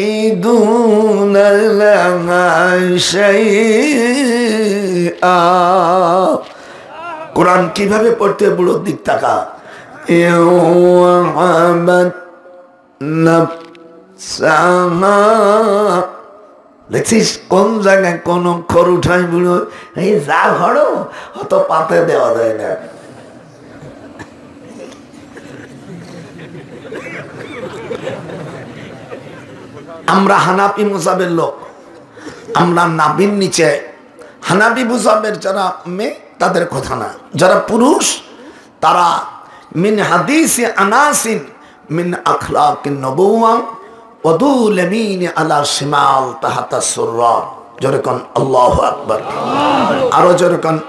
أتريدون لها شيئا কোরআন কিভাবে পড়তে বুড়োর দিক তাকা দেখছিস কোন জায়গায় কোন অক্ষর উঠাই বুড়ো? এই যা ঘরো, অত পাতে দেওয়া যায় না। আমরা হানাপি মুসাবের লোক, আমরা নাবির নিচে। হানাবি মুসাবের যারা মেয়ে, তাদের কথা না। যারা পুরুষ, তারা মিন হাদিস আনাসিন, মিন আখলাক নবুয়া যেরকম আল্লাহ আকবর। আরও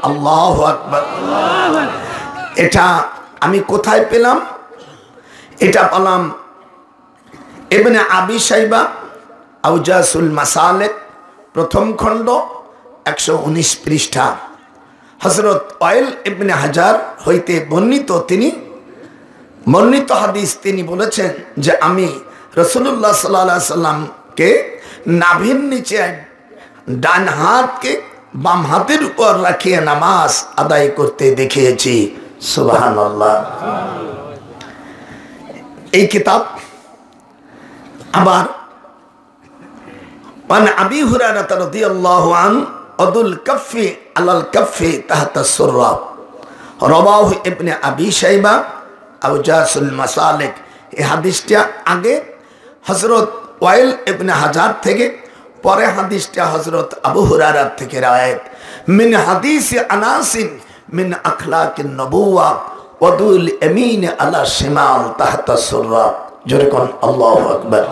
আল্লাহ আকবর। এটা আমি কোথায় পেলাম? এটা আউজাসুল প্রথম খণ্ড, একশো উনিশ পৃষ্ঠা। হজরত অয়েল ইবনে হাজার হইতে বর্ণিত তিনি, বর্ণিত হাদিস তিনি বলেছেন যে আমি রসুল্লাহ সাল্লা সাল্লামকে নাভির নিচে ডান হাতকে বাম হাতের উপর রাখিয়ে নামাজ আদায় করতে দেখিয়েছি সুবাহান এই কিতাব আবার عن أبي هريرة رضي الله عنه أدو الكف على الكف تحت السرة رواه ابن أبي شيبة أو جاس المسالك এই হাদিসটা আগে হজরত ওয়াইল ইবনে হাজার থেকে পরে হাদিসটা হজরত আবু হুরারার থেকে রায়ত মিন হাদিস আনাসিন মিন আখলাকিন নবুয়া ওদুল এমিন আলা শিমাল তাহতা সুররা। যেরকম আল্লাহু আকবার।